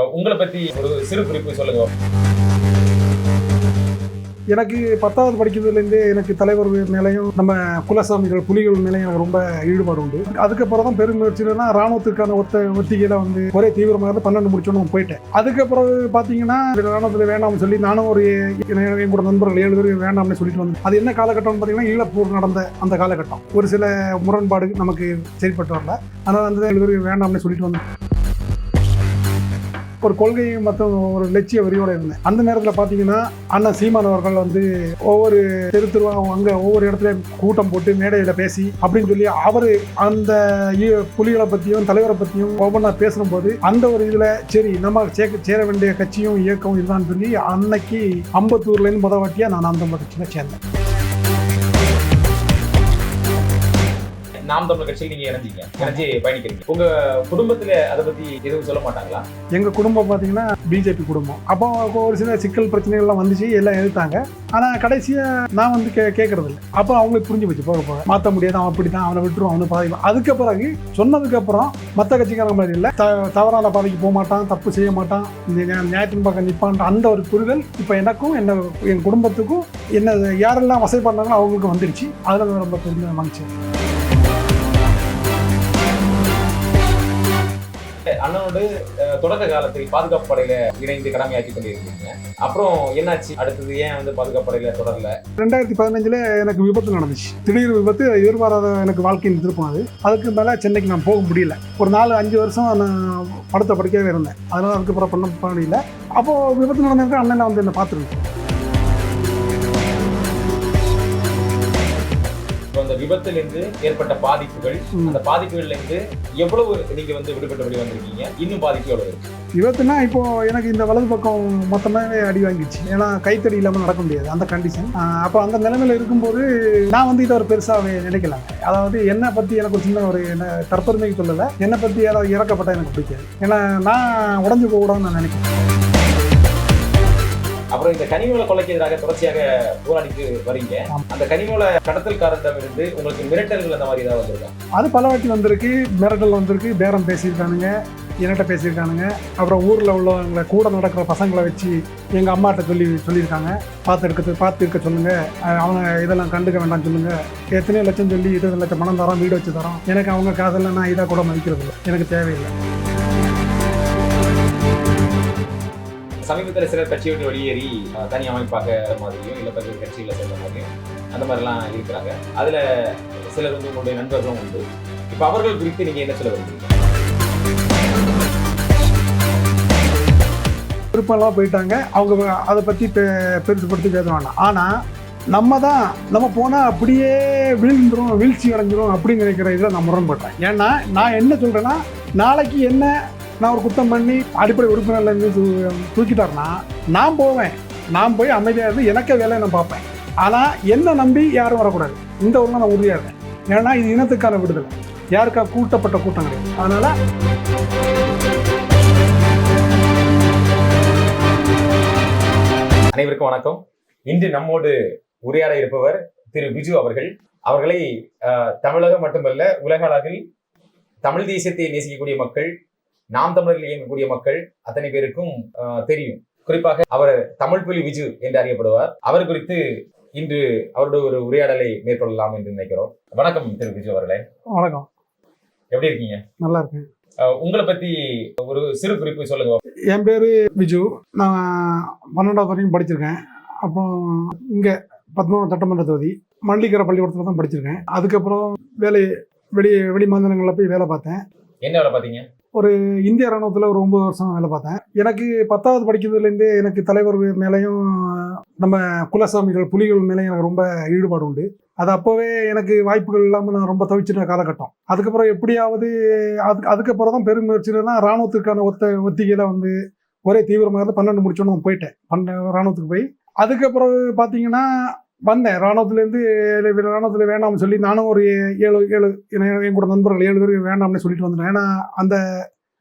உங்களை பத்தி ஒரு சிறு குறிப்பு சொல்லுங்க. எனக்கு பத்தாவது படிக்கிறதுலேருந்தே எனக்கு தலைவர் மேலேயும் நம்ம குலசாமிகள் புலிகள் மேலேயும் எனக்கு ரொம்ப ஈடுபாடு உண்டு. அதுக்கப்புறம் தான் பெருமுயற்சியிலலாம் ராணுவத்துக்கான ஒத்த ஒத்திகையில் வந்து ஒரே தீவிரமாக இருந்து பன்னெண்டு முடிச்சோன்னு போயிட்டேன். அதுக்கப்புறம் பார்த்தீங்கன்னா ராணுவத்தில் வேண்டாம்னு சொல்லி நானும் ஒரு என் என் கூட நண்பர்கள் ஏழு பேர் வேண்டாம்னு சொல்லிட்டு வந்தேன் அது என்ன காலகட்டம்னு பார்த்தீங்கன்னா ஈழப்போர் நடந்த அந்த காலகட்டம். ஒரு சில முரண்பாடு நமக்கு சரிப்பட்டு வரல. அதனால் அந்த ஏழு பேர் வேண்டாம்னு சொல்லிட்டு வந்தேன் ஒரு கொள்கை மற்றும் ஒரு லட்சிய வரியோடு இருந்தேன். அந்த நேரத்தில் பார்த்தீங்கன்னா அண்ணன் சீமான் அவர்கள் வந்து ஒவ்வொரு தெரு தெருவா அங்கே ஒவ்வொரு இடத்துல கூட்டம் போட்டு மேடையில் பேசி அப்படின்னு சொல்லி அவர் அந்த புலிகளை பற்றியும் தலைவரை பற்றியும் ஒவ்வொன்றா பேசும்போது அந்த ஒரு இதில் சரி நம்ம சேர்க்க சேர வேண்டிய கட்சியும் இயக்கம் இதுதான் சொல்லி அன்னைக்கு அம்பத்தூர்லேருந்து முதல் வாட்டியாக நான் அந்த கட்சியில் சேர்ந்தேன். நாம் தமிழ் கட்சியில் நீங்க இணைஞ்சீங்க. இணைஞ்சு பயணிக்கிறீங்க. உங்க குடும்பத்துல அதை பத்தி எதுவும் சொல்ல மாட்டாங்களா? எங்கள் குடும்பம் பார்த்தீங்கன்னா பிஜேபி குடும்பம். அப்போ ஒரு சில சிக்கல் பிரச்சனைகள்லாம் வந்துச்சு எல்லாம் எதிர்த்தாங்க ஆனால் கடைசியா நான் வந்து கே கேட்கறது இல்லை அப்போ அவங்களுக்கு புரிஞ்சு போச்சு போக போக. மாற்ற முடியாது அவன் அப்படிதான் அவனை விட்டுருவான் அவனு பாதிப்பான் அதுக்கு பிறகு சொன்னதுக்கப்புறம் மற்ற கட்சிக்காரங்க மாதிரி இல்லை. த தவறான பாதைக்கு போக மாட்டான் தப்பு செய்ய மாட்டான் இந்த நியாயத்தின் பக்கம் நிற்பான்ற அந்த ஒரு புரிதல் இப்போ எனக்கும் என்ன என் குடும்பத்துக்கும் என்ன யாரெல்லாம் வசதி பண்ணாங்களோ அவங்களுக்கும் வந்துடுச்சு அதில் ரொம்ப பெருமை மகிழ்ச்சி. அண்ணனோடு தொடக்க காலத்தில் பாதுகாப்பு படையில இணைந்து கடமையாக்கி கொண்டிருக்கீங்க அப்புறம் என்னாச்சு? அடுத்தது ஏன் வந்து பாதுகாப்பு படையில தொடரல? ரெண்டாயிரத்தி பதினஞ்சில் எனக்கு விபத்து நடந்துச்சு. திடீர் விபத்து எதிர்பாராத எனக்கு வாழ்க்கையின் திருப்பம் அது. அதுக்கு மேலே சென்னைக்கு நான் போக முடியல. ஒரு நாலு அஞ்சு வருஷம் நான் படத்தை படிக்கவே இருந்தேன். அதனால் அதுக்கப்புறம் பண்ண முடியல. அப்போது விபத்து நடந்திருக்கு அண்ணன் வந்து என்னை பார்த்துருக்கேன் விபத்திலிருந்து ஏற்பட்ட பாதிப்புகள். அந்த பாதிப்புகள்ல இருந்து எவ்வளவு நீங்க வந்து விடுபட்டபடி வந்திருக்கீங்க? இன்னும் பாதிப்பு எவ்வளவு இருக்கு? விபத்துனா இப்போ எனக்கு இந்த வலது பக்கம் மொத்தமாகவே அடி வாங்கிடுச்சு. ஏன்னா கைத்தடி இல்லாமல் நடக்க முடியாது அந்த கண்டிஷன் அப்போ அந்த நிலைமையில் இருக்கும்போது நான் வந்து இதை ஒரு பெருசாக நினைக்கலாங்க அதாவது என்னை பற்றி எனக்கு ஒரு சின்ன ஒரு என்ன தற்பெருமைக்கு சொல்லலை. என்னை பற்றி யாராவது இறக்கப்பட்ட எனக்கு பிடிக்காது. ஏன்னா நான் உடஞ்சு போகக்கூடாதுன்னு நான் நினைக்கிறேன் அப்புறம் இந்த கனிமூல கொலைக்கு எதிராக தொடர்ச்சியாக போராடிட்டு வரீங்க. அந்த கனிமூல கடத்தல்காரரிடமிருந்து உங்களுக்கு மிரட்டல்கள் அந்த மாதிரி ஏதாவது வந்திருக்கா? அது பல வாட்டி வந்திருக்கு. மிரட்டல் வந்திருக்கு. பேரம் பேசியிருக்கானுங்க என்கிட்ட பேசியிருக்கானுங்க. அப்புறம் ஊரில் உள்ளவங்களை கூட நடக்கிற பசங்களை வச்சு எங்கள் அம்மாட்ட சொல்லி சொல்லியிருக்காங்க. பார்த்து எடுக்க பார்த்து இருக்க சொல்லுங்கள் அவங்க இதெல்லாம் கண்டுக்க வேண்டாம் சொல்லுங்கள் எத்தனையோ லட்சம் சொல்லி இருபது லட்சம் பணம் தரோம் வீடு வச்சு தரோம். எனக்கு அவங்க காதெல்லாம் நான் இதாக கூட மதிக்கிறது இல்லை எனக்கு தேவையில்லை. சமீபத்தில் சிலர் கட்சி விட்டு வெளியேறி தனி அமைப்பாக மாதிரியும் இல்லை பல்வேறு கட்சிகளை சேர்ந்த மாதிரியும் அந்த மாதிரிலாம் இருக்கிறாங்க. அதில் சிலர் வந்து உங்களுடைய நண்பர்களும் உண்டு. இப்போ அவர்கள் குறித்து நீங்கள் என்ன சொல்ல விரும்புறீங்க? விருப்பம்லாம் போயிட்டாங்க. அவங்க அதை பற்றி பெருசுப்படுத்தி பேச வேண்டாம் ஆனால் நம்ம தான் நம்ம போனால் அப்படியே வீழ்ந்துரும் வீழ்ச்சி அடைஞ்சிரும் அப்படின்னு நினைக்கிற இதில் நான் முரண்பட்டேன். ஏன்னா நான் என்ன சொல்கிறேன்னா நாளைக்கு என்ன நான் ஒரு குத்தம் பண்ணி அடிப்படை உறுப்பினர்லேருந்து தூ தூக்கிட்டாருன்னா நான் போவேன். நான் போய் அமைதியாக இருந்து எனக்கே வேலையை நான் பார்ப்பேன். ஆனால் என்னை நம்பி யாரும் வரக்கூடாது. இந்த ஊரில் நான் உறுதியாக இருக்கேன். ஏன்னா இது இனத்துக்கான விடுதலை. யாருக்கா கூட்டப்பட்ட கூட்டம் கிடையாது. அதனால் அனைவருக்கும் வணக்கம். இன்று நம்மோடு உரையாட இருப்பவர் திரு பிஜு அவர்கள். அவர்களை தமிழகம் மட்டுமல்ல உலக அளவில் தமிழ் தேசியத்தை நேசிக்கக்கூடிய மக்கள் நாம் தமிழர்கள் இயங்கக்கூடிய மக்கள் அத்தனை பேருக்கும் தெரியும். குறிப்பாக அவர் தமிழ் புலி விஜு என்று அறியப்படுவார். அவர் குறித்து இன்று அவருடைய ஒரு உரையாடலை மேற்கொள்ளலாம் என்று நினைக்கிறோம். வணக்கம் திரு பிஜு அவர்களே. வணக்கம். எப்படி இருக்கீங்க? நல்லா இருக்கேன். உங்களை பத்தி ஒரு சிறு குறிப்பு சொல்லுங்க. என் பேர் விஜு. நான் பன்னெண்டாவது வரைக்கும் படிச்சிருக்கேன். அப்புறம் இங்கே பத்மநாப சட்டமன்ற தொகுதி மல்லிக்கரை பள்ளிக்கூடத்தில் தான் படிச்சிருக்கேன். அதுக்கப்புறம் வேலை வெளி வெளி மாநிலங்களில் போய் வேலை பார்த்தேன். என்ன வேலை பாத்தீங்க ஒரு இந்திய ராணுவத்தில் ஒரு ஒன்பது வருஷம் வேலை பார்த்தேன். எனக்கு பத்தாவது படிக்கிறதுலேருந்தே எனக்கு தலைவர் மேலேயும் நம்ம குலசாமிகள் புலிகள் மேலேயும் எனக்கு ரொம்ப ஈடுபாடு உண்டு. அது அப்போவே எனக்கு வாய்ப்புகள் இல்லாமல் நான் ரொம்ப தவிச்சிருந்த காலகட்டம். அதுக்கப்புறம் எப்படியாவது அதுக்கு அதுக்கப்புறம் தான் பெருமுயற்சியில் தான் ராணுவத்துக்கான ஒத்த ஒத்திகையில் வந்து ஒரே தீவிரமாக இருந்து பன்னெண்டு முடிச்சோன்னு போயிட்டேன். பன்னெண்டு ராணுவத்துக்கு போய். அதுக்கப்புறம் பார்த்தீங்கன்னா வந்தேன். ராணுவத்துலேருந்து ராணுவத்தில் வேண்டாம்னு சொல்லி நானும் ஒரு ஏழு ஏழு என் கூட நண்பர்கள் ஏழு பேர் வேண்டாம்னு சொல்லிட்டு வந்துட்டேன் ஏன்னா அந்த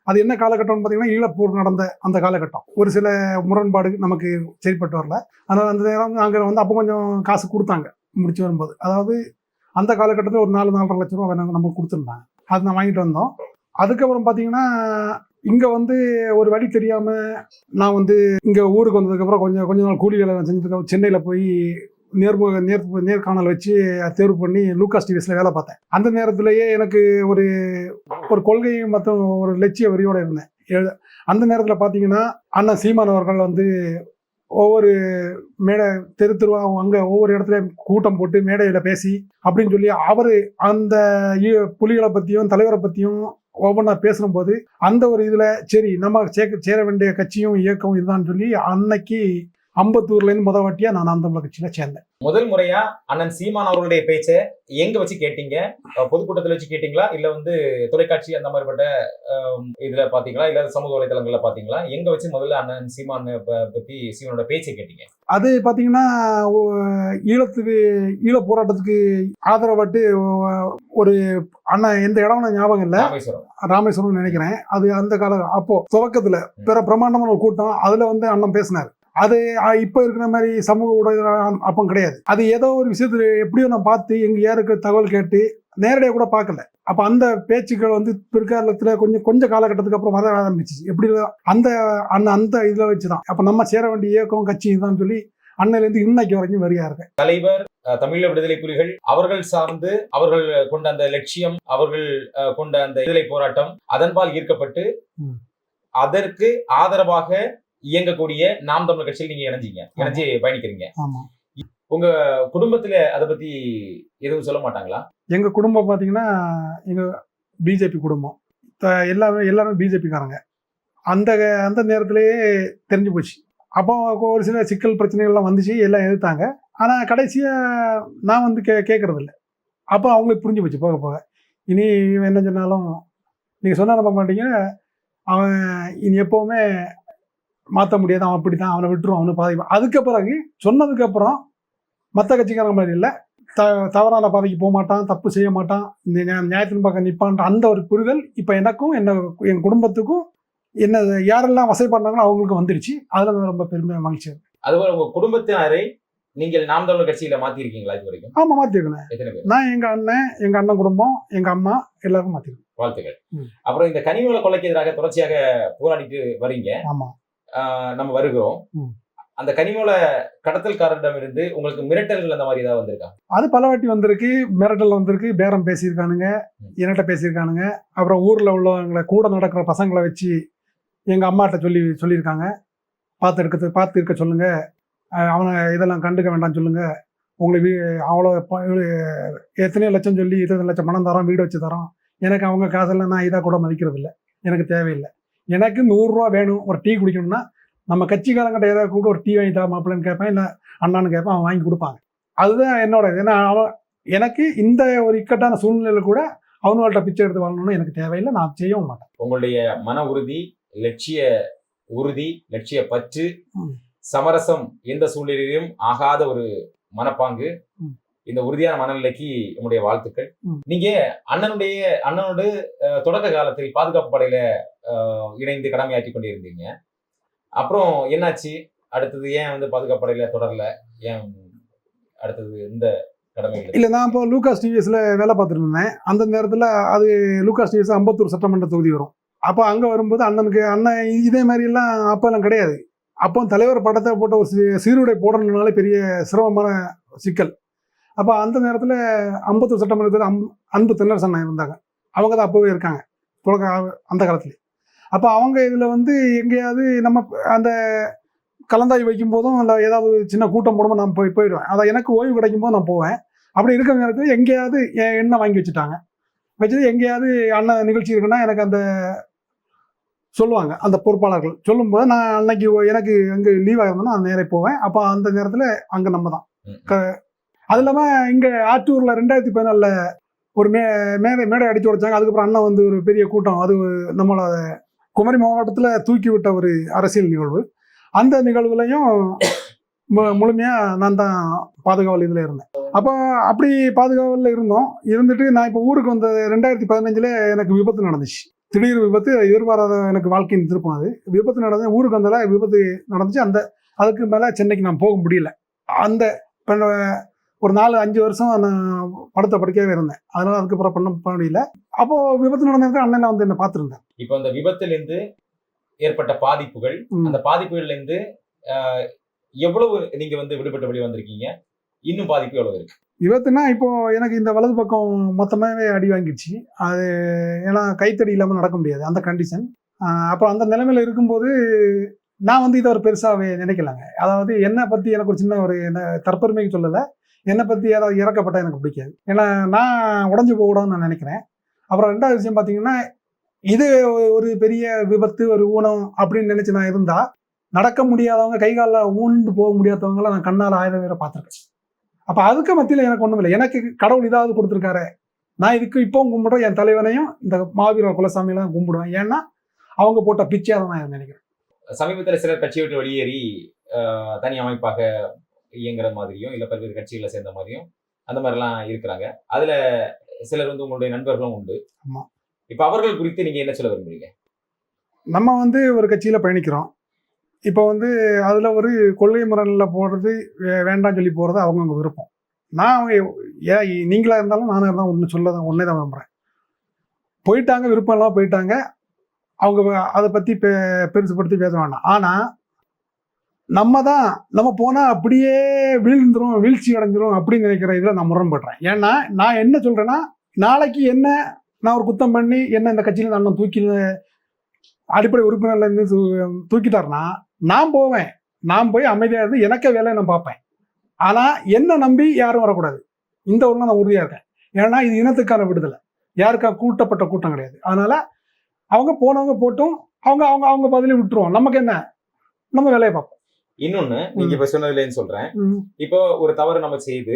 அது என்ன காலகட்டம்னு பார்த்தீங்கன்னா ஈழப்போர் நடந்த அந்த காலகட்டம். ஒரு சில முரண்பாடு நமக்கு சரிப்பட்டு வரல. அதனால் அந்த நேரம் நாங்கள் வந்து அப்போ கொஞ்சம் காசு கொடுத்தாங்க முடிச்சு வரும்போது. அதாவது அந்த காலகட்டத்தில் ஒரு நாலு நாலரை லட்ச ரூபா நாங்கள் நமக்கு கொடுத்துருந்தாங்க. அது நான் வாங்கிட்டு வந்தோம். அதுக்கப்புறம் பார்த்தீங்கன்னா இங்கே வந்து ஒரு வழி தெரியாமல் நான் வந்து இங்கே ஊருக்கு வந்ததுக்கப்புறம் கொஞ்சம் கொஞ்ச நாள் கூலி வேலை செஞ்சதுக்கப்புறம் சென்னையில் போய் நேர்முக நேர் நேர்காணல் வச்சு தேர்வு பண்ணி லூகாஸ் டிவிஸில் வேலை பார்த்தேன். அந்த நேரத்திலேயே எனக்கு ஒரு ஒரு கொள்கையும் மற்றும் ஒரு லட்சிய வரியோடு இருந்தேன். அந்த நேரத்தில் பார்த்தீங்கன்னா அண்ணன் சீமான் அவர்கள் வந்து ஒவ்வொரு மேடை தெரு தெருவா அங்கே ஒவ்வொரு இடத்துலையும் கூட்டம் போட்டு மேடையில் பேசி அப்படின்னு சொல்லி அவர் அந்த புலிகளை பற்றியும் தலைவரை பற்றியும் ஒவ்வொன்றா பேசும்போது அந்த ஒரு இதில் சரி நம்ம சேர்க்க சேர வேண்டிய கட்சியும் இயக்கம் இதுதான் சொல்லி அன்னைக்கு அம்பத்தூர்லேருந்து முத வாட்டியாக நான் தமிழர் கட்சியில் சேர்ந்தேன். முதல் முறையா அண்ணன் சீமான் அவர்களுடைய பேச்சை எங்க வச்சு கேட்டீங்க? பொதுக்கூட்டத்துல வச்சு கேட்டீங்களா? இல்ல வந்து தொலைக்காட்சி அந்த மாதிரிப்பட்ட அஹ், இதுல பாத்தீங்களா? இல்ல சமூக வலைதளங்கள்ல பாத்தீங்களா? எங்க வச்சு முதல்ல அண்ணன் சீமான் பத்தி சீமானோட பேச்சை கேட்டீங்க? அது பார்த்தீங்கன்னா ஒ- ஈழத்துக்கு ஈழ போராட்டத்துக்கு ஆதரவாட்டு ஒரு அண்ணன் எந்த இடம்னு ஞாபகம் இல்லை. ராமேஸ்வரம். ராமேஸ்வரம் நினைக்கிறேன். அது அந்த கால அப்போ துவக்கத்துல பிற பிரம்மாண்டமான ஒரு கூட்டம் அதுல வந்து அண்ணன் பேசினார். அது இப்ப இருக்கிற மாதிரி சமூக ஊடகம் அப்போ கிடையாது. அது ஏதோ ஒரு விஷயத்துல எப்படியோ நான் பார்த்து எங்க யாருக்கு தகவல் கேட்டு நேரடியாக கூட பார்க்கல. அப்ப அந்த பேச்சுக்கள் வந்து பிற்காலத்துல கொஞ்சம் கொஞ்சம் காலகட்டத்துக்கு அப்புறம் வர ஆரம்பிச்சிச்சு. எப்படி அந்த அந்த அந்த இதுல வச்சுதான். அப்ப நம்ம சேர வேண்டிய இயக்கம் கட்சி தான் சொல்லி அன்னையிலேருந்து இன்னைக்கு வரைக்கும் வரியா இருக்கு தலைவர் தமிழீழ விடுதலை புலிகள் அவர்கள் சார்ந்து அவர்கள் கொண்ட அந்த லட்சியம் அவர்கள் கொண்ட அந்த விடுதலை போராட்டம் அதன்பால் ஈர்க்கப்பட்டு. அதற்கு ஆதரவாக இயங்கக்கூடிய நாம் தமிழர் கட்சியில் நீங்க இணைஞ்சீங்க. இணைஞ்சு பயணிக்கிறீங்க. ஆமா. குடும்பத்துல அதை பத்தி எதுவும் சொல்ல மாட்டாங்களா? எங்க குடும்பம் பார்த்தீங்கன்னா எங்க பிஜேபி குடும்பம். எல்லாமே எல்லாரும் பிஜேபிக்காரங்க. அந்த அந்த நேரத்திலேயே தெரிஞ்சு போச்சு. அப்போ ஒரு சில சிக்கல் பிரச்சனைகள்லாம் வந்துச்சு எல்லாம் எதிர்த்தாங்க. ஆனால் கடைசியாக நான் வந்து கே கேட்கறது இல்லை அப்போ அவங்களுக்கு புரிஞ்சு போச்சு போக போக. இனி இவன் என்ன சொன்னாலும் நீங்கள் சொன்னா நம்ப மாட்டீங்க. அவன் இனி எப்போவுமே மாற்ற முடியாது அவன் அப்படி தான் அவனை விட்டுருவான் அவனை பாதிப்பான் அதுக்கு பிறகு சொன்னதுக்கப்புறம் மற்ற கட்சிக்காரங்க மாதிரி இல்லை. த தவறான பாதைக்கு போக மாட்டான் தப்பு செய்ய மாட்டான் நியாயத்தின் பக்கம் நிற்பான்ற அந்த ஒரு புரிதல் இப்போ எனக்கும் என்ன என் குடும்பத்துக்கும் என்ன யாரெல்லாம் வசைப்படுறாங்களோ அவங்களுக்கு வந்துடுச்சு அதில் நான் ரொம்ப பெருமை மகிழ்ச்சி அதுபோல உங்க குடும்பத்தினரை நீங்கள் நாம் தமிழர் கட்சியில மாத்திருக்கீங்களா இது வரைக்கும்? ஆமாம் மாற்றிருக்கேன் நான் எங்கள் அண்ணன் எங்கள் அண்ணன் குடும்பம் எங்கள் அம்மா எல்லாருக்கும் மாற்றிருக்கேன் வாழ்த்துக்கள். அப்புறம் இந்த கனிமூல கொலைக்கு எதிராக தொடர்ச்சியாக போராடிட்டு வரீங்க. ஆமாம் நம்ம வருகிறோம். அந்த கனிமூல கடத்தல்காரரிடம் இருந்து உங்களுக்கு மிரட்டல்கள் அந்த மாதிரி ஏதாவது வந்திருக்கா? அது பல வாட்டி வந்திருக்கு. மிரட்டல் வந்திருக்கு. பேரம் பேசியிருக்கானுங்க. ம். என்னட்ட பேசியிருக்கானுங்க. அப்புறம் ஊரில் உள்ளவங்களை கூட நடக்கிற பசங்களை வச்சு எங்கள் அம்மாட்ட சொல்லி சொல்லியிருக்காங்க. பார்த்து எடுக்க பார்த்து இருக்க சொல்லுங்க. அஹ் அவனை இதெல்லாம் கண்டுக்க வேண்டாம்னு சொல்லுங்க. உங்களுக்கு அவ்வளோ எத்தனையோ லட்சம் சொல்லி இருபது லட்சம் பணம் தரோம் வீடு வச்சு தரோம் எனக்கு அவங்க காசெல்லாம் நான் இதாக கூட மதிக்கிறது இல்லை எனக்கு தேவையில்லை. எனக்கு நூறுரூவா வேணும் ஒரு டீ குடிக்கணும்னா நம்ம கட்சிக்காரங்கிட்ட ஏதாவது கூட ஒரு டீ வாங்கி தர மாப்பிள்ளைன்னு கேட்பேன் இல்லை அண்ணான்னு கேட்பேன் அவன் வாங்கி கொடுப்பாங்க அதுதான் என்னோட இது. ஏன்னா அவன் எனக்கு இந்த ஒரு இக்கட்டான சூழ்நிலையில கூட அவனுங்கள்ட்ட பிச்சை எடுத்து வாங்கணும்னு எனக்கு தேவையில்லை நான் செய்யவும் மாட்டேன் உங்களுடைய மன உறுதி லட்சிய உறுதி லட்சிய பற்று. சமரசம் எந்த சூழ்நிலையிலும் ஆகாத ஒரு மனப்பாங்கு. இந்த உறுதியான மனநிலைக்கு உங்களுடைய வாழ்த்துக்கள். நீங்க அண்ணனுடைய அண்ணனோட தொடக்க காலத்தில் பாதுகாப்பு படையில இணைந்து கடமையாற்றி கொண்டிருந்தீங்க. அப்புறம் என்னாச்சு? அடுத்தது ஏன் வந்து பாதுகாப்பு படையில தொடரல? ஏன் அடுத்தது இந்த இல்லை? நான் இப்போ லூகாஸ் டிவிஎஸ்ல வேலை பார்த்துட்டு இருந்தேன். அந்த நேரத்தில் அது லூகாஸ் டிவிஎஸ் அம்பத்தூர் சட்டமன்ற தொகுதி வரும். அப்போ அங்கே வரும்போது அண்ணனுக்கு அண்ணன் இதே மாதிரிலாம் அப்போல்லாம் கிடையாது. அப்போ தலைவர் படத்தை போட்ட ஒரு சீருடை போடணுனாலே பெரிய சிரமமான சிக்கல். அப்போ அந்த நேரத்தில் அம்பத்தூர் சட்டமன்றத்தில் அம் அன்பு தென்னரசன் இருந்தாங்க. அவங்க தான் அப்போவே இருக்காங்க. தொடக்க அந்த காலத்துல. அப்போ அவங்க இதில் வந்து எங்கேயாவது நம்ம அந்த கலந்தாய் வைக்கும் போதும் இல்லை ஏதாவது சின்ன கூட்டம் போடும்போது நான் போய் போயிடுவேன். அதை எனக்கு ஓய்வு கிடைக்கும் போது நான் போவேன். அப்படி இருக்கிற நேரத்தில் எங்கேயாவது எண்ணெய் வாங்கி வச்சுட்டாங்க. வச்சது எங்கேயாவது அண்ணன் நிகழ்ச்சி இருக்குன்னா எனக்கு அந்த சொல்லுவாங்க அந்த பொறுப்பாளர்கள். சொல்லும்போது நான் அன்னைக்கு எனக்கு அங்கே லீவாக இருந்தேன்னா நான் நேரே போவேன். அப்போ அந்த நேரத்தில் அங்கே நம்ம தான். ம். அது இல்லாமல் இங்கே ஆற்றூரில் ரெண்டாயிரத்தி பதினாலில் ஒரு மே மேடை மேடை அடித்து உடைச்சாங்க. அதுக்கப்புறம் அண்ணன் வந்து ஒரு பெரிய கூட்டம். அது நம்மளோட குமரி மாவட்டத்தில் தூக்கி விட்ட ஒரு அரசியல் நிகழ்வு. அந்த நிகழ்வுலையும் மு- முழுமையாக நான் தான் பாதுகாவல் இதில் இருந்தேன். அப்போ அப்படி பாதுகாவலில் இருந்தோம். இருந்துட்டு நான் இப்போ ஊருக்கு வந்த ரெண்டாயிரத்தி பதினஞ்சில் எனக்கு விபத்து நடந்துச்சு. திடீர் விபத்து எதிர்பாராத எனக்கு வாழ்க்கையின் திருப்பம் அது. விபத்து நடந்து ஊருக்கு வந்தல விபத்து நடந்துச்சு. அந்த அதுக்கு மேலே சென்னைக்கு நான் போக முடியல. அந்த ஒரு நாலு அஞ்சு வருஷம் நான் படத்தை படிக்கவே இருந்தேன். அதனால அதுக்கப்புறம் பண்ண பண்ண முடியல. அப்போ விபத்து நடந்த நேரத்துல அண்ணன் வந்து என்னை பார்த்துருந்தேன் இப்போ இந்த விபத்திலிருந்து ஏற்பட்ட பாதிப்புகள். அந்த பாதிப்புகள்ல இருந்து ஆஹ், எவ்வளவு நீங்க வந்து விடுபட்டு வெளியே வந்திருக்கீங்க? இன்னும் பாதிப்பு எவ்வளவு இருக்கு? விபத்துனா இப்போ எனக்கு இந்த வலது பக்கம் மொத்தமாகவே அடி வாங்கிடுச்சு. அது ஏன்னா கைத்தடி இல்லாமல் நடக்க முடியாது அந்த கண்டிஷன் அப்புறம் அந்த நிலைமையில இருக்கும்போது நான் வந்து இதை ஒரு பெருசாகவே நினைக்கலாங்க. அதாவது என்னை பற்றி எனக்கு ஒரு சின்ன ஒரு என்ன தற்பெருமைக்கு சொல்லலை. என்னை பற்றி ஏதாவது இறக்கப்பட்டால் எனக்கு பிடிக்காது. ஏன்னா நான் உடஞ்சி போகக்கூடாதுன்னு நான் நினைக்கிறேன். அப்புறம் ரெண்டாவது விஷயம் பார்த்தீங்கன்னா இது ஒரு பெரிய விபத்து ஒரு ஊனம் அப்படின்னு நினச்சி நான் இருந்தால் நடக்க முடியாதவங்க கை காலில் ஊண்டு போக முடியாதவங்கள நான் கண்ணால் ஆயிரம் பேரை பார்த்துருக்கேன். அப்போ அதுக்கு மத்தியில் எனக்கு ஒன்றும் இல்லை. எனக்கு கடவுள் இதாவது கொடுத்துருக்காரு. நான் இதுக்கு இப்போவும் கும்பிட்றேன். என் தலைவனையும் இந்த மாவீரர் குலசாமியெல்லாம் கும்பிடுவேன். ஏன்னா அவங்க போட்ட பிச்சையாக தான் நான் நினைக்கிறேன். சமீபத்தில் சிலர் கட்சி விட்டு வெளியேறி ஆஹ், தனி அமைப்பாக இயங்குற மாதிரியும் இல்ல பல்வேறு கட்சிகளை சேர்ந்த மாதிரியும் அந்த மாதிரிலாம் இருக்கிறாங்க. அதுல சிலர் வந்து உங்களுடைய நண்பர்களும் உண்டு. ஆமா. இப்ப அவர்கள் குறித்து நீங்க என்ன சொல்ல விரும்புறீங்க? நம்ம வந்து ஒரு கட்சியில் பயணிக்கிறோம். இப்போ வந்து அதில் ஒரு கொள்கை முரணில் போடுறது வே- வேண்டாம்னு சொல்லி போகிறது அவங்கவுங்க விருப்பம். நான் அவங்க ஏன் நீங்களாக இருந்தாலும் நானாக இருந்தாலும் ஒன்று சொல்ல தான் ஒன்றே தான் விரும்புகிறேன் போயிட்டாங்க விருப்பம் எல்லாம் போயிட்டாங்க. அவங்க அதை பற்றி பெ பெருசுப்படுத்தி பேச வேண்டாம் ஆனால் நம்ம தான் நம்ம போனால் அப்படியே வீழ்ந்துரும் வீழ்ச்சி அடைஞ்சிரும் அப்படின்னு நினைக்கிற இதில் நான் முரண்படுறேன். ஏன்னா நான் என்ன சொல்கிறேன்னா நாளைக்கு என்ன நான் ஒரு குத்தம் பண்ணி என்ன இந்த கட்சியில் நான் தூக்கி அடிப்படை உறுப்பினர்லேருந்து தூ- தூக்கிட்டாருன்னா நான் போவேன். நான் போய் அமைதியாக இருந்து எனக்கே வேலையை நான் பார்ப்பேன். ஆனால் என்னை நம்பி யாரும் வரக்கூடாது. இந்த ஊரில் நான் உறுதியாக இருக்கேன். ஏன்னா இது இனத்துக்கான விடுதலை. யாருக்கா கூட்டப்பட்ட கூட்டம் கிடையாது. அதனால் அவங்க போனவங்க போட்டும் அவங்க அவங்க அவங்க பதிலே விட்டுருவோம். நமக்கு என்ன? நம்ம வேலையை பார்ப்போம். இன்னொன்னு நீங்க இப்ப சொன்னதுலேன்னு சொல்றேன். இப்போ ஒரு தவறு நம்ம செய்து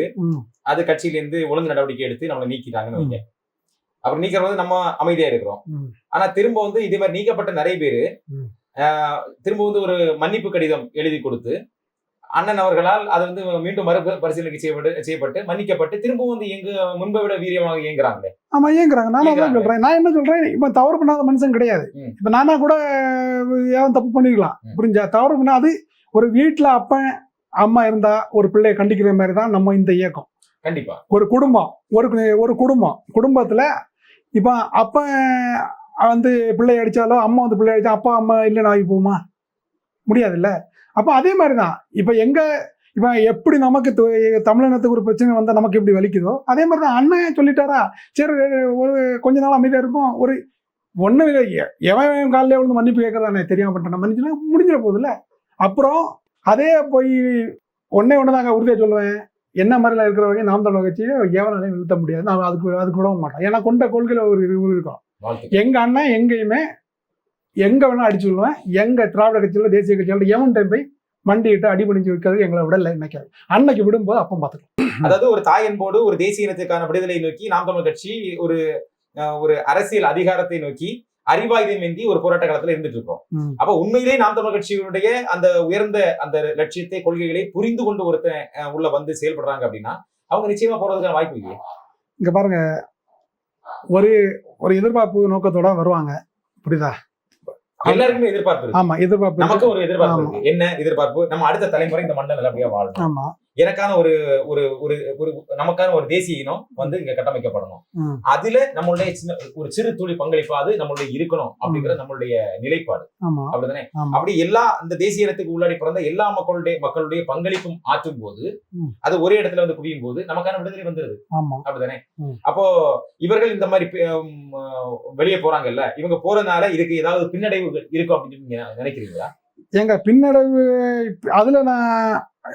அது கட்சியில இருந்து ஒழுங்கு நடவடிக்கை எடுத்து நம்மளை நீக்கிட்டாங்கன்னு வைங்க. அப்புறம் நீக்கிற போது நம்ம அமைதியா இருக்கிறோம். ஆனா திரும்ப வந்து இதே மாதிரி நீக்கப்பட்ட நிறைய பேரு திரும்ப வந்து ஒரு மன்னிப்பு கடிதம் எழுதி கொடுத்து அண்ணன் அவர்களால் அது வந்து மீண்டும் மறு பரிசீலனை செய்யப்பட்டு செய்யப்பட்டு மன்னிக்கப்பட்டு திரும்பவும் வந்து எங்க முன்பை விட வீரியமாக இயங்குறாங்களே. ஆமா ஏங்குறாங்க நானும் அதான். சொல்றேன். நான் என்ன சொல்றேன்? இப்ப தவறு பண்ணாத மனுஷன் கிடையாது. இப்ப நானா கூட ஏன் தப்பு பண்ணிருக்கலாம்? ம். புரிஞ்சா? தவறு பண்ணா அது ஒரு வீட்டுல அப்பன் அம்மா இருந்தா ஒரு பிள்ளைய கண்டிக்கிற மாதிரி தான் நம்ம இந்த இயக்கம். கண்டிப்பா. ஒரு குடும்பம் ஒரு ஒரு குடும்பம். குடும்பத்துல இப்ப அப்பன் வந்து பிள்ளை அடிச்சாலோ அம்மா வந்து பிள்ளை அடிச்சா அப்பா அம்மா இல்லைன்னு ஆகி போகுமா? முடியாதுல்ல. அப்ப அதே மாதிரி தான். இப்ப எங்க இப்ப எப்படி நமக்கு தமிழினத்துக்கு ஒரு பிரச்சனை வந்தா நமக்கு எப்படி வலிக்குதோ அதே மாதிரி தான் அண்ணன் சொல்லிட்டாரா சரி ஒரு கொஞ்ச நாள் அமைதியா இருக்கும். ஒரு ஒண்ணு இல்லை எவன் காலையில விழுந்து மன்னிப்பு கேட்கறதானே தெரியாம பண்ணிட்டேன். மன்னிச்சுனா முடிஞ்சிட போகுதுல்ல. அப்புறம் அதே போய் ஒன்னே ஒன்று தாங்க உறுதியாக சொல்லுவேன். என்ன மாதிரிலாம் இருக்கிற வரைக்கும் நாம் தமிழர் கட்சியை எவனாலையும் நிறுத்த முடியாது. நான் அதுக்கு அதுக்கு விடவும் மாட்டேன். ஏன்னா கொண்ட கொள்கையில் ஒரு இருக்கும் வாழ்த்து எங்க அண்ணன் எங்கேயுமே எங்க வேணா அடிச்சு விடுவேன். எங்க திராவிட கட்சியில தேசிய கட்சியில எவன் டைம் போய் மண்டிட்டு அடிபணிஞ்சு வைக்கிறது எங்களை விடல நினைக்காது. அன்னைக்கு விடும்போது அப்போ பார்த்துக்கலாம். அதாவது ஒரு தாய் என்போடு ஒரு தேசிய இனத்துக்கான விடுதலை நோக்கி நாம் தமிழ் கட்சி ஒரு ஒரு அரசியல் அதிகாரத்தை நோக்கி அறிவாயுதம் ஏந்தி ஒரு போராட்ட காலத்துல இருந்துட்டு இருக்கோம். அப்ப உண்மையிலே நாம் தமிழ் கட்சியினுடைய அந்த உயர்ந்த அந்த லட்சியத்தை கொள்கைகளை புரிந்து கொண்டு ஒருத்தன் உள்ள வந்து செயல்படுறாங்க அப்படின்னா அவங்க நிச்சயமா போறதுக்கான வாய்ப்பு இல்லையே. இங்க பாருங்க. ஒரு ஒரு எதிர்பார்ப்பு நோக்கத்தோட வருவாங்க. புரியுதா? எல்லாருக்குமே எதிர்பார்ப்பு ஆமா எதிர்பார்ப்பு நமக்கு. ஒரு எதிர்பார்ப்பு என்ன எதிர்பார்ப்பு? நம்ம அடுத்த தலைமுறை இந்த மண்ணில் நல்லபடியா வாழணும். ஆமா. எனக்கான ஒரு ஒரு ஒரு ஒரு நமக்கான ஒரு தேசிய இனம் வந்து இங்க கட்டமைக்கப்படணும். அதுல நம்மளுடைய சின்ன ஒரு சிறு துளி பங்களிப்பாது நம்மளுடைய இருக்கணும் அப்படிங்கிற நம்மளுடைய நிலைப்பாடு. அப்படிதானே அப்படி எல்லா இந்த தேசிய இனத்துக்கு உள்ளாடி பிறந்த எல்லா மக்களுடைய மக்களுடைய பங்களிப்பும் ஆற்றும் போது. அது ஒரே இடத்துல வந்து குவியும் போது நமக்கான விடுதலை வந்துருது. அப்படிதானே. அப்போ இவர்கள் இந்த மாதிரி வெளியே போறாங்கல்ல இவங்க போறதுனால இதுக்கு ஏதாவது பின்னடைவுகள் இருக்கும் அப்படின்னு நீங்க நினைக்கிறீங்களா? எங்க பின்னடைவு அதுல நான்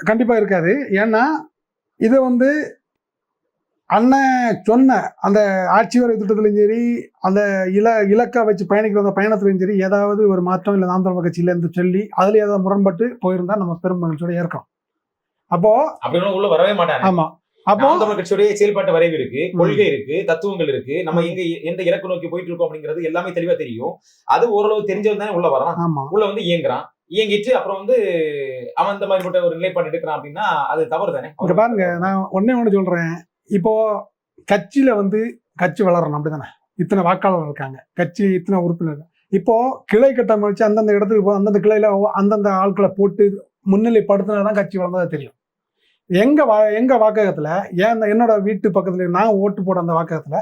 கண்டிப்பா இருக்காது. ஏன்னா இது வந்து அண்ணன் சொன்ன அந்த ஆட்சி வரை திட்டத்திலையும் சரி அந்த இல இலக்கை வச்சு பயணிக்கிற அந்த பயணத்திலையும் சரி ஏதாவது ஒரு மாற்றம் இல்லை நாம் தமிழர் கட்சியில இருந்து சொல்லி அதுல ஏதாவது முரண்பட்டு போயிருந்தா நம்ம பெரும் மகிழ்ச்சியோட ஏற்கிறோம். அப்போ அப்படின்னு உள்ள வரவே மாட்டாங்க. ஆமா. அப்போ தமிழ் கட்சியுடைய செயல்பாட்டு வரைவு இருக்கு கொள்கை இருக்கு தத்துவங்கள் இருக்கு. நம்ம எங்க எந்த இலக்கு நோக்கி போயிட்டு இருக்கோம் அப்படிங்கிறது எல்லாமே தெளிவா தெரியும். அது ஓரளவு தெரிஞ்சவன் தானே உள்ள வரான். உள்ள வந்து இயங்குறான். இயங்கிட்டு அப்புறம் வந்து அவன் இந்த மாதிரிப்பட்ட ஒரு நிலைப்பாடு எடுக்கிறான் அப்படின்னா அது தவறு தானே இங்க பாருங்க நான் ஒன்னே ஒன்று சொல்றேன். இப்போ கட்சியில வந்து கட்சி வளரணும் அப்படிதானே? இத்தனை வாக்காளர் இருக்காங்க. கட்சி இத்தனை உறுப்பினர். இப்போ கிளை கட்டமைச்சு அந்தந்த இடத்துக்கு போ அந்தந்த கிளையில அந்தந்த ஆட்களை போட்டு முன்னிலைப்படுத்தினா தான் கட்சி வளர்ந்ததா தெரியும். எங்க வா எங்க வாக்ககத்துல ஏன் என்னோட வீட்டு பக்கத்துல நான் ஓட்டு போட அந்த வாக்ககத்துல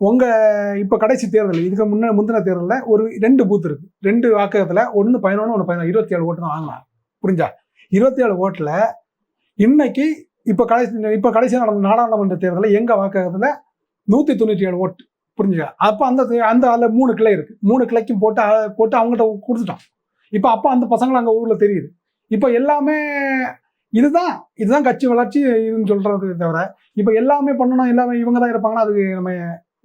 உங்கள் இப்போ கடைசி தேர்தல் இதுக்கு முன்ன முந்தின தேர்தலில் ஒரு ரெண்டு பூத் இருக்கு. ரெண்டு வாக்கத்தில் ஒன்று பதினொன்று ஒன்று பதினொன்று இருபத்தி ஏழு ஓட்டு தான் வாங்கலாம் புரிஞ்சா? இருபத்தி ஏழு ஓட்டில் இன்னைக்கு இப்போ கடைசி இப்போ கடைசி நடந்த நாடாளுமன்ற தேர்தலில் எங்கள் வாக்கத்தில் நூற்றி தொண்ணூற்றி ஏழு ஓட்டு. புரிஞ்சுக்க அப்போ அந்த தே- அந்த அதில் மூணு கிளை இருக்குது மூணு கிளைக்கும் போட்டு போட்டு அவங்ககிட்ட கொடுத்துட்டோம். இப்போ அப்போ அந்த பசங்களை அங்கே ஊரில் தெரியுது. இப்போ எல்லாமே இதுதான் இதுதான் கட்சி வளர்ச்சி இதுன்னு சொல்கிறது தவிர இப்போ எல்லாமே பண்ணணும் எல்லாமே இவங்க தான் இருப்பாங்கன்னா அதுக்கு நம்ம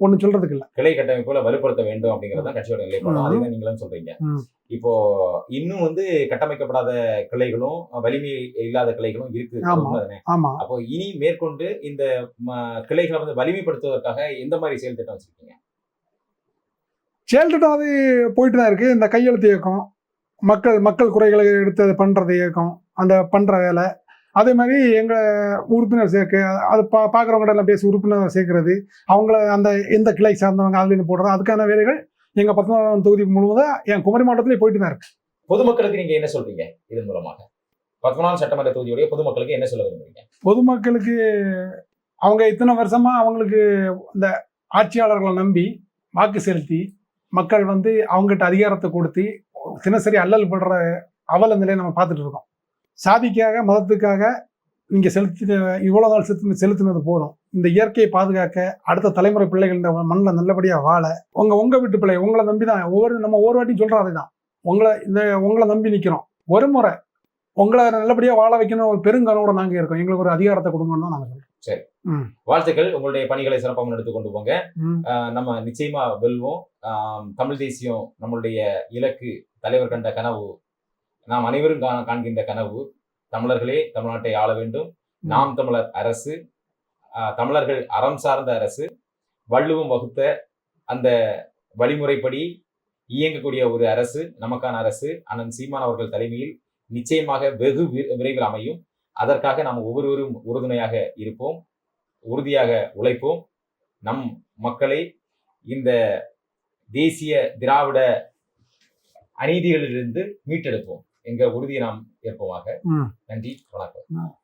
ஒண்ணு சொல்றதுக்கு இல்ல கிளை கட்டமைப்புல வலுப்படுத்த வேண்டும் அப்படிங்கிறது கட்சியோட நிலைப்பாடு. அதே தான் நீங்களும் சொல்றீங்க. இப்போ இன்னும் வந்து கட்டமைக்கப்படாத கிளைகளும் வலிமை இல்லாத கிளைகளும் இருக்கு. அப்போ இனி மேற்கொண்டு இந்த கிளைகளை வந்து வலிமைப்படுத்துவதற்காக எந்த மாதிரி செயல் திட்டம் வச்சிருக்கீங்க? செயல்திட்டம் அது போயிட்டு தான் இருக்கு. இந்த கையெழுத்து இயக்கம் மக்கள் மக்கள் குறைகளை எடுத்து அது பண்றது இயக்கம் அந்த பண்ற வேலை அதே மாதிரி எங்க உறுப்பினர் சேர்க்க அது பா பார்க்குறவங்க எல்லாம் பேசி உறுப்பினர் சேர்க்கறது அவங்கள அந்த எந்த கிளை சார்ந்தவங்க அதுலேருந்து போடுறது அதுக்கான வேலைகள் எங்க பத்மநாபம் தொகுதி முழுவதும் என் குமரி மாவட்டத்திலே போயிட்டு தான் இருக்கு. பொதுமக்களுக்கு நீங்க என்ன சொல்றீங்க? இதன் மூலமாக. பத்மநாபம் சட்டமன்ற தொகுதியுடைய பொதுமக்களுக்கு என்ன சொல்ல விரும்புறீங்க? பொதுமக்களுக்கு அவங்க இத்தனை வருஷமா அவங்களுக்கு இந்த ஆட்சியாளர்களை நம்பி வாக்கு செலுத்தி மக்கள் வந்து அவங்ககிட்ட அதிகாரத்தை கொடுத்து தினசரி அல்லல் படுற அவல நிலையை நம்ம பார்த்துட்டு இருக்கோம். சாதிக்காக மதத்துக்காக நீங்க செலுத்தி இவ்வளோ நாள் செலுத்தி செலுத்தினது போதும். இந்த இயற்கையை பாதுகாக்க அடுத்த தலைமுறை பிள்ளைகள் இந்த மண்ணில் நல்லபடியா வாழ உங்க உங்க வீட்டு பிள்ளை உங்களை நம்பி தான் ஒவ்வொரு நம்ம ஒவ்வொரு வாட்டியும் சொல்றோம் அதுதான். உங்களை இந்த உங்களை நம்பி நிக்கிறோம். ஒரு முறை உங்களை நல்லபடியா வாழ வைக்கணும் ஒரு பெருங்கனோட நாங்க இருக்கோம். எங்களுக்கு ஒரு அதிகாரத்தை கொடுங்கன்னு தான் நாங்க சொல்றோம். வாழ்த்துக்கள். உங்களுடைய பணிகளை சிறப்பாக எடுத்து கொண்டு போங்க. நம்ம நிச்சயமா வெல்வோம். தமிழ் தேசியம் நம்மளுடைய இலக்கு தலைவர் கண்ட கனவு நாம் அனைவரும் காண்கின்ற கனவு தமிழர்களே தமிழ்நாட்டை ஆள வேண்டும். நாம் தமிழர் அரசு தமிழர்கள் அறம் சார்ந்த அரசு வள்ளுவம் வகுத்த அந்த வழிமுறைப்படி இயங்கக்கூடிய ஒரு அரசு நமக்கான அரசு அண்ணன் சீமான் அவர்கள் தலைமையில் நிச்சயமாக வெகு விரைவில் அமையும். அதற்காக நாம் ஒவ்வொருவரும் உறுதுணையாக இருப்போம் உறுதியாக உழைப்போம். நம் மக்களை இந்த தேசிய திராவிட அநீதிகளிலிருந்து மீட்டெடுப்போம். என்ற உறுதியை நாம் ஏற்போமாக. நன்றி வணக்கம்.